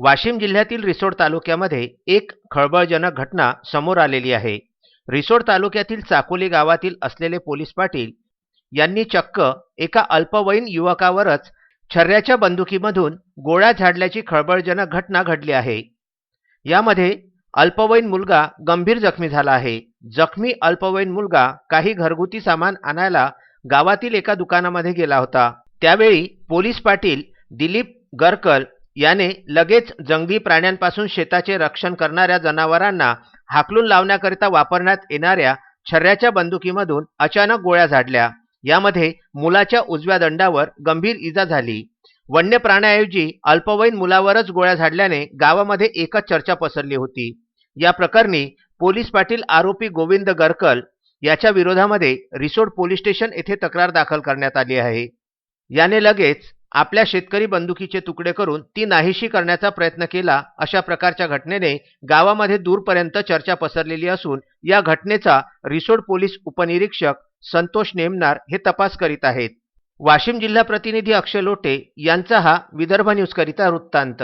वाशिम जिल्ह्यातील रिसोड तालुक्यामध्ये एक खळबळजनक घटना समोर आलेली आहे. रिसोड तालुक्यातील चाकोली गावातील असलेले पोलीस पाटील यांनी चक्क एका अल्पवयीन युवकावरच छर्याच्या बंदुकीमधून गोळ्या झाडल्याची खळबळजनक घटना घडली आहे. यामध्ये अल्पवयीन मुलगा गंभीर जखमी झाला आहे. जखमी अल्पवयीन मुलगा काही घरगुती सामान आणायला गावातील एका दुकानामध्ये गेला होता. त्यावेळी पोलीस पाटील दिलीप गरकल याने लगेच जंगली प्राण्यांपासून शेताचे रक्षण करणाऱ्या जनावरांना हाकलून लावण्याकरिता वापरण्यात येणाऱ्या छर्याच्या बंदुकीमधून अचानक गोळ्या झाडल्या. यामध्ये मुलाच्या उजव्या दंडावर गंभीर इजा झाली. वन्य प्राण्याऐवजी अल्पवयीन मुलावरच गोळ्या झाडल्याने गावामध्ये एकच चर्चा पसरली होती. या प्रकरणी पोलीस पाटील आरोपी गोविंद गरकल याच्या विरोधामध्ये रिसोड पोलीस स्टेशन येथे तक्रार दाखल करण्यात आली आहे. याने लगेच आपल्या शेतकरी बंदुकीचे तुकडे करून ती नाहीशी करण्याचा प्रयत्न केला अशा प्रकारच्या घटनेने गावामध्ये दूरपर्यंत चर्चा पसरलेली असून या घटनेचा रिसोड पोलीस उपनिरीक्षक संतोष नेमनार हे तपास करीत आहेत. वाशिम जिल्हा प्रतिनिधी अक्षय लोटे यांचा हा विदर्भ न्यूजकरिता वृत्तांत.